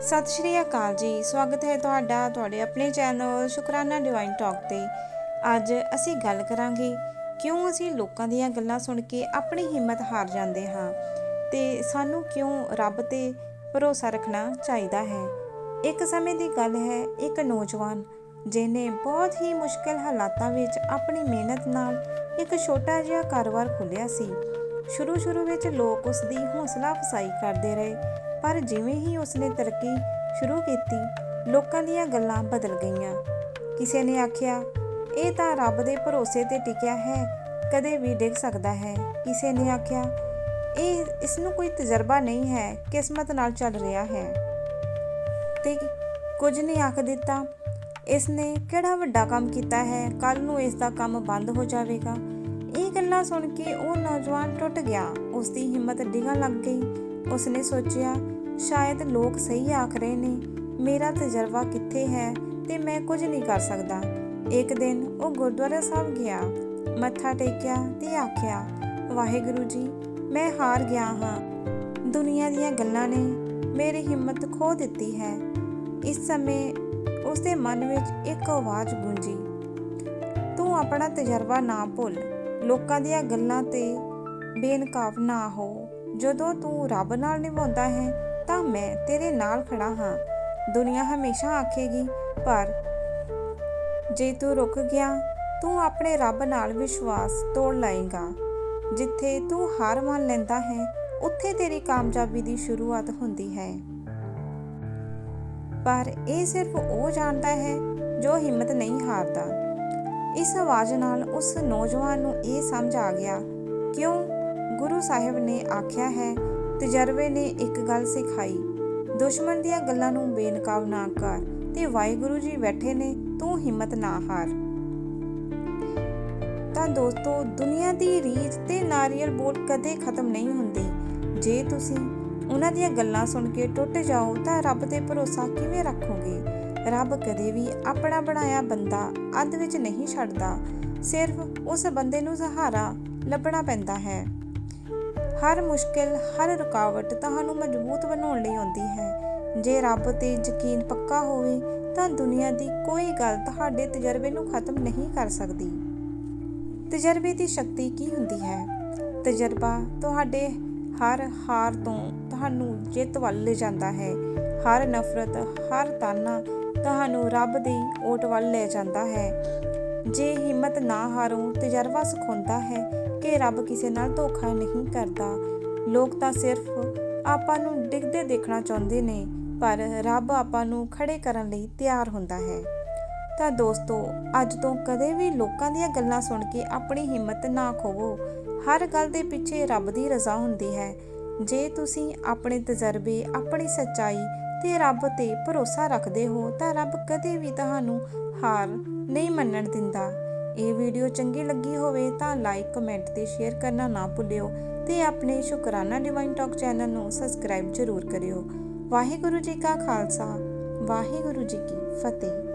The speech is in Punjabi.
ਸਤਿ ਸ਼੍ਰੀ ਅਕਾਲ ਜੀ। ਸਵਾਗਤ ਹੈ ਤੁਹਾਡਾ ਤੁਹਾਡੇ ਆਪਣੇ ਚੈਨਲ ਸ਼ੁਕਰਾਨਾ ਡਿਵਾਈਨ ਟਾਕ ਤੇ। ਅੱਜ ਅਸੀਂ ਗੱਲ ਕਰਾਂਗੇ, ਕਿਉਂ ਅਸੀਂ ਲੋਕਾਂ ਦੀਆਂ ਗੱਲਾਂ ਸੁਣ ਕੇ ਆਪਣੀ ਹਿੰਮਤ ਹਾਰ ਜਾਂਦੇ ਹਾਂ ਤੇ ਸਾਨੂੰ ਕਿਉਂ ਰੱਬ ਤੇ ਭਰੋਸਾ ਰੱਖਣਾ ਚਾਹੀਦਾ ਹੈ। ਇੱਕ ਸਮੇਂ ਦੀ ਗੱਲ ਹੈ, ਇੱਕ ਨੌਜਵਾਨ ਜਿਹਨੇ ਬਹੁਤ ਹੀ ਮੁਸ਼ਕਲ ਹਾਲਾਤਾਂ ਵਿੱਚ ਆਪਣੀ ਮਿਹਨਤ ਨਾਲ ਇੱਕ ਛੋਟਾ ਜਿਹਾ ਕਾਰੋਬਾਰ ਖੋਲ੍ਹਿਆ ਸੀ। ਸ਼ੁਰੂ ਸ਼ੁਰੂ ਵਿੱਚ ਲੋਕ ਉਸ ਦੀ ਹੌਸਲਾ ਅਫਸਾਈ ਕਰਦੇ ਰਹੇ ਪਰ ਜਿਵੇਂ ਹੀ ਉਸਨੇ ਤਰੱਕੀ ਸ਼ੁਰੂ ਕੀਤੀ, ਲੋਕਾਂ ਦੀਆਂ ਗੱਲਾਂ ਬਦਲ ਗਈਆਂ। ਕਿਸੇ ਨੇ ਆਖਿਆ, ਇਹ ਤਾਂ ਰੱਬ ਦੇ ਭਰੋਸੇ ਤੇ ਟਿਕਿਆ ਹੈ, ਕਦੇ ਵੀ ਡਿੱਗ ਸਕਦਾ ਹੈ। ਕਿਸੇ ਨੇ ਆਖਿਆ, ਇਹ ਇਸ ਨੂੰ ਕੋਈ ਤਜਰਬਾ ਨਹੀਂ ਹੈ, ਕਿਸਮਤ ਨਾਲ ਚੱਲ ਰਿਹਾ ਹੈ। ਤੇ ਕੁਝ ਨੇ ਆਖ ਦਿੱਤਾ ਇਸ ਨੇ ਕਿਹੜਾ ਵੱਡਾ ਕੰਮ ਕੀਤਾ ਹੈ ਕੱਲ ਨੂੰ ਇਸ ਦਾ ਕੰਮ ਬੰਦ ਹੋ ਜਾਵੇਗਾ। ਇਹ ਗੱਲਾਂ ਸੁਣ ਕੇ ਉਹ ਨੌਜਵਾਨ ਟੁੱਟ ਗਿਆ। ਉਸ ਦੀ ਹਿੰਮਤ ਡਿੱਗਣ ਲੱਗ ਗਈ। ਉਸਨੇ ਸੋਚਿਆ, ਸ਼ਾਇਦ ਲੋਕ ਸਹੀ ਆਖ ਰਹੇ ਨੇ। ਮੇਰਾ ਤਜਰਬਾ ਕਿੱਥੇ ਹੈ ਤੇ ਮੈਂ ਕੁਝ ਨਹੀਂ ਕਰ ਸਕਦਾ। ਇੱਕ ਦਿਨ ਉਹ ਗੁਰਦੁਆਰਾ ਸਾਹਿਬ ਗਿਆ। ਮੱਥਾ ਟੇਕਿਆ ਤੇ ਆਖਿਆ, ਵਾਹਿਗੁਰੂ ਜੀ, ਮੈਂ ਹਾਰ ਗਿਆ ਹਾਂ। ਦੁਨੀਆ ਦੀਆਂ ਗੱਲਾਂ ਨੇ ਮੇਰੀ ਹਿੰਮਤ ਖੋ ਦਿੱਤੀ ਹੈ। ਇਸ ਸਮੇਂ ਉਸਦੇ ਮਨ ਵਿੱਚ ਇੱਕ ਆਵਾਜ਼ ਗੂੰਜੀ, ਤੂੰ ਆਪਣਾ ਤਜਰਬਾ ਨਾ ਭੁੱਲ। ਲੋਕਾਂ ਦੀਆਂ ਗੱਲਾਂ ਤੇ ਬੇਨਕਾਬ ਨਾ ਹੋ। ਜਦੋਂ ਤੂੰ ਰੱਬ ਨਾਲ ਨਿਭਾਉਂਦਾ ਹੈ, ਤਾਂ ਮੈਂ ਤੇਰੇ ਨਾਲ ਖੜਾ ਹਾਂ। ਦੁਨੀਆ ਹਮੇਸ਼ਾ ਆਖੇਗੀ, ਪਰ ਜੇ ਤੂੰ ਰੁਕ ਗਿਆ, ਤੂੰ ਆਪਣੇ ਰੱਬ ਨਾਲ ਵਿਸ਼ਵਾਸ ਤੋੜ ਲਾਏਗਾ। ਜਿੱਥੇ ਤੂੰ ਹਾਰ ਮੰਨ ਲੈਂਦਾ ਹੈ, ਉੱਥੇ ਤੇਰੀ ਕਾਮਯਾਬੀ ਦੀ ਸ਼ੁਰੂਆਤ ਹੁੰਦੀ ਹੈ। ਪਰ ਇਹ ਸਿਰਫ ਉਹ ਜਾਣਦਾ ਹੈ, ਜੋ ਹਿੰਮਤ ਨਹੀਂ ਹਾਰਦਾ। ਇਸ ਆਵਾਜ਼ ਨਾਲ ਉਸ ਨੌਜਵਾਨ ਨੂੰ ਇਹ ਸਮਝ ਆ ਗਿਆ, ਕਿਉਂ? ਗੁਰੂ ਸਾਹਿਬ ਨੇ ਆਖਿਆ ਹੈ, ਤਜਰਬੇ ਨੇ ਇੱਕ ਗੱਲ ਸਿਖਾਈ। ਦੁਸ਼ਮਣ ਦੀਆਂ ਗੱਲਾਂ ਨੂੰ ਬੇਨਕਾਬ ਨਾ ਕਰ ਤੇ ਵਾਹਿਗੁਰੂ ਜੀ ਬੈਠੇ ਨੇ, ਤੂੰ ਹਿੰਮਤ ਨਾ ਹਾਰ। ਤਾਂ ਦੋਸਤੋ, ਦੁਨੀਆ ਦੀ ਰੀਝ ਤੇ ਨਾਰੀਅਲ ਬੋਲ ਕਦੇ ਖਤਮ ਨਹੀਂ ਹੁੰਦੀ। ਜੇ ਤੁਸੀਂ ਉਹਨਾਂ ਦੀਆਂ ਗੱਲਾਂ ਸੁਣ ਕੇ ਟੁੱਟ ਜਾਓ, ਤਾਂ ਰੱਬ ਤੇ ਭਰੋਸਾ ਕਿਵੇਂ ਰੱਖੋਗੇ? ਰੱਬ ਕਦੇ ਵੀ ਆਪਣਾ ਬਣਾਇਆ ਬੰਦਾ ਅੱਧ ਵਿੱਚ ਨਹੀਂ ਛੱਡਦਾ, ਸਿਰਫ ਉਸ ਬੰਦੇ ਨੂੰ ਸਹਾਰਾ ਲੱਭਣਾ ਪੈਂਦਾ ਹੈ। ਹਰ ਮੁਸ਼ਕਿਲ, ਹਰ ਰੁਕਾਵਟ ਤੁਹਾਨੂੰ ਮਜ਼ਬੂਤ ਬਣਾਉਣ ਲਈ ਆਉਂਦੀ ਹੈ। ਜੇ ਰੱਬ ਤੇ ਯਕੀਨ ਪੱਕਾ ਹੋਵੇ, ਤਾਂ ਦੁਨੀਆ ਦੀ ਕੋਈ ਗੱਲ ਤੁਹਾਡੇ ਤਜਰਬੇ ਨੂੰ ਖਤਮ ਨਹੀਂ ਕਰ ਸਕਦੀ। ਤਜਰਬੇ ਦੀ ਸ਼ਕਤੀ ਕੀ ਹੁੰਦੀ ਹੈ? ਤਜਰਬਾ ਤੁਹਾਡੇ ਹਰ ਹਾਰ ਤੋਂ ਤੁਹਾਨੂੰ ਜਿੱਤ ਵੱਲ ਲੈ ਜਾਂਦਾ ਹੈ। ਹਰ ਨਫ਼ਰਤ, ਹਰ ਤਾਨਾ ਤੁਹਾਨੂੰ ਰੱਬ ਦੀ ਓਟ ਵੱਲ ਲੈ ਜਾਂਦਾ ਹੈ। ਜੇ ਹਿੰਮਤ ਨਾ ਹਾਰੋ, ਤਜਰਬਾ ਸਿਖਾਉਂਦਾ ਹੈ ਕਿ ਰੱਬ ਕਿਸੇ ਨਾਲ ਧੋਖਾ ਨਹੀਂ ਕਰਦਾ। ਲੋਕ ਤਾਂ ਸਿਰਫ ਆਪਾਂ ਨੂੰ ਡਿੱਗਦੇ ਦੇਖਣਾ ਚਾਹੁੰਦੇ ਨੇ, ਪਰ ਰੱਬ ਆਪਾਂ ਨੂੰ ਖੜੇ ਕਰਨ ਲਈ ਤਿਆਰ ਹੁੰਦਾ ਹੈ। ਤਾਂ ਦੋਸਤੋ, ਅੱਜ ਤੋਂ ਕਦੇ ਵੀ ਲੋਕਾਂ ਦੀਆਂ ਗੱਲਾਂ ਸੁਣ ਕੇ ਆਪਣੀ ਹਿੰਮਤ ਨਾ ਖੋਵੋ। ਹਰ ਗੱਲ ਦੇ ਪਿੱਛੇ ਰੱਬ ਦੀ ਰਜ਼ਾ ਹੁੰਦੀ ਹੈ। ਜੇ ਤੁਸੀਂ ਆਪਣੇ ਤਜਰਬੇ, ਆਪਣੀ ਸੱਚਾਈ ਤੇ ਰੱਬ ਤੇ ਭਰੋਸਾ ਰੱਖਦੇ ਹੋ ਤਾਂ ਰੱਬ ਕਦੇ ਵੀ ਤੁਹਾਨੂੰ ਹਾਰ ਨਹੀਂ ਮੰਨਣ ਦਿੰਦਾ। ਇਹ ਵੀਡੀਓ ਚੰਗੀ ਲੱਗੀ ਹੋਵੇ ਤਾਂ ਲਾਈਕ ਕਮੈਂਟ ਤੇ ਸ਼ੇਅਰ ਕਰਨਾ ਨਾ ਭੁੱਲਿਓ ਤੇ ਆਪਣੇ ਸ਼ੁਕਰਾਨਾ ਡਿਵਾਈਨ ਟਾਕ ਚੈਨਲ ਨੂੰ ਸਬਸਕ੍ਰਾਈਬ ਜ਼ਰੂਰ ਕਰਿਓ। ਵਾਹਿਗੁਰੂ ਜੀ ਕਾ ਖਾਲਸਾ, ਵਾਹਿਗੁਰੂ ਜੀ ਕੀ ਫਤਿਹ।